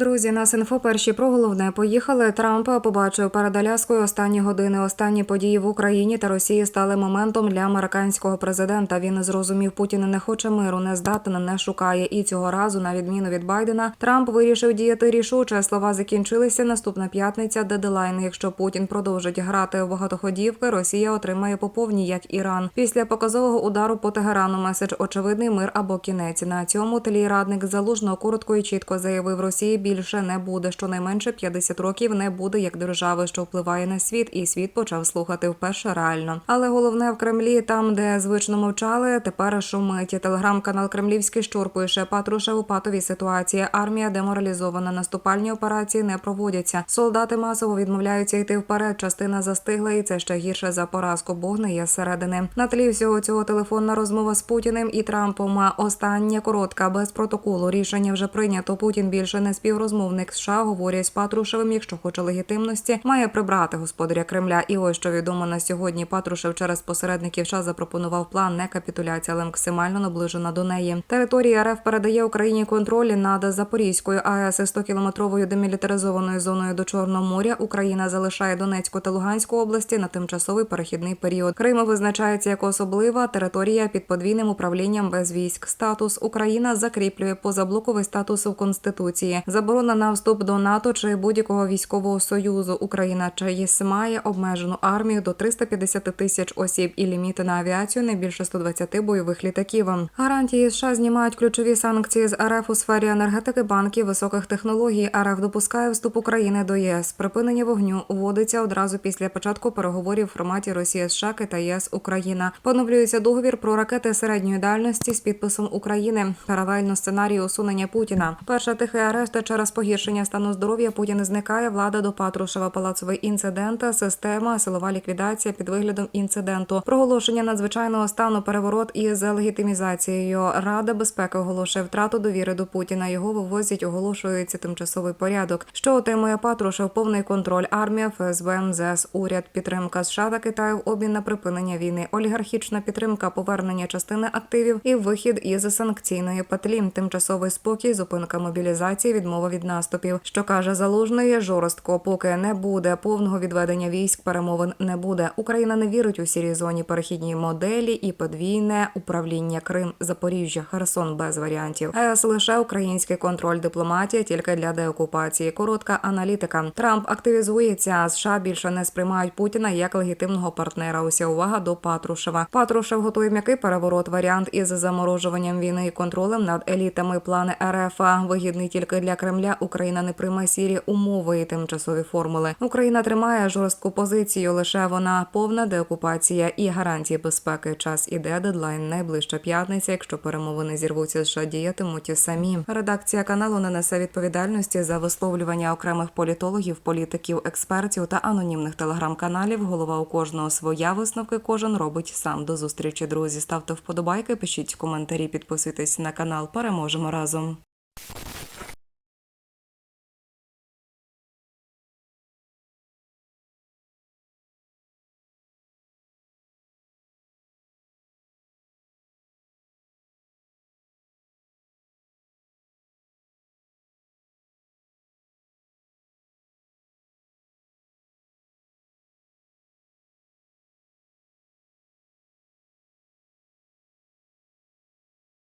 Друзі, нас інфо перші про головне поїхали. Трамп побачив перед Аляскою останні години. Останні події в Україні та Росії стали моментом для американського президента. Він зрозумів, Путін не хоче миру, не здатен, не шукає. І цього разу, на відміну від Байдена, Трамп вирішив діяти рішуче. Слова закінчилися. Наступна п'ятниця. Дедлайн. Якщо Путін продовжить грати в багатоходівки, Росія отримає по повній, як Іран. Після показового удару по Тегерану меседж очевидний мир або кінець. На цьому тлі радник залужного коротко і чітко заявив Росії більше не буде. Щонайменше 50 років не буде як держави, що впливає на світ, і світ почав слухати вперше реально. Але головне в Кремлі, там де звично мовчали, тепер шумить. Телеграм-канал Кремлівський щур пише Патрушев у патовій ситуації. Армія деморалізована. Наступальні операції не проводяться. Солдати масово відмовляються йти вперед. Частина застигла, і це ще гірше за поразку. Бог не є зсередини. На тлі всього цього телефонна розмова з Путіним і Трампом. Остання коротка без протоколу. Рішення вже прийнято. Путін більше не співрозмовник США. Говорять з Патрушевим, якщо хоче легітимності, має прибрати господаря Кремля. І ось що відомо на сьогодні. Патрушев через посередників США запропонував план не капітуляція, але максимально наближена до неї. Територія РФ передає Україні контроль над Запорізькою АЕС і 100-кілометровою демілітаризованою зоною до Чорного моря. Україна залишає Донецьку та Луганську області на тимчасовий перехідний період. Крим визначається як особлива територія під подвійним управлінням без військ. Статус Україна закріплює позаблоковий статус у конституції. Заборона на вступ до НАТО чи будь-якого військового союзу. Україна чи ЄС має обмежену армію до 350 тисяч осіб і ліміти на авіацію не більше 120 бойових літаків. Гарантії США знімають ключові санкції з РФ у сфері енергетики, банків, високих технологій. РФ допускає вступ України до ЄС. Припинення вогню вводиться одразу після початку переговорів в форматі Росія США та ЄС Україна. Поновлюється договір про ракети середньої дальності з підписом України. Паралельно сценарію усунення Путіна. Перша тихий арешт через погіршення стану здоров'я Путін зникає. Влада до Патрушева, палацовий інцидент, система, силова ліквідація під виглядом інциденту, проголошення надзвичайного стану, переворот із легітимізацією. Рада безпеки оголошує втрату довіри до Путіна. Його вивозять, оголошується тимчасовий порядок. Що отримує Патрушев? Повний контроль. Армія, ФСБ, МЗС, уряд, підтримка США та Китаю в обмін на припинення війни, олігархічна підтримка, повернення частини активів і вихід із санкційної петлі, тимчасовий спокій, зупинка мобілізації, відмова від наступів. Що каже залужний жорстко, поки не буде повного відведення військ, перемовин не буде. Україна не вірить у сірій зоні перехідній моделі і подвійне управління Крим, Запоріжжя, Херсон без варіантів. ЕС лише український контроль, дипломатія тільки для деокупації. Коротка аналітика. Трамп активізується. США більше не сприймають Путіна як легітимного партнера. Уся увага до Патрушева. Патрушев готує м'який переворот. Варіант із заморожуванням війни і контролем над елітами. Плани РФ вигідний тільки для Кремля. Україна не прийме сірі умови і тимчасові формули. Україна тримає жорстку позицію. Лише вона повна деокупація і гарантії безпеки. Час іде дедлайн найближча п'ятниця. Якщо перемовини зірвуться, США діятимуть самі. Редакція каналу не несе відповідальності за висловлювання окремих політологів, політиків, експертів та анонімних телеграм-каналів. Голова у кожного своя висновки. Кожен робить сам. До зустрічі, друзі. Ставте вподобайки, пишіть коментарі, підписуйтесь на канал. Переможемо разом.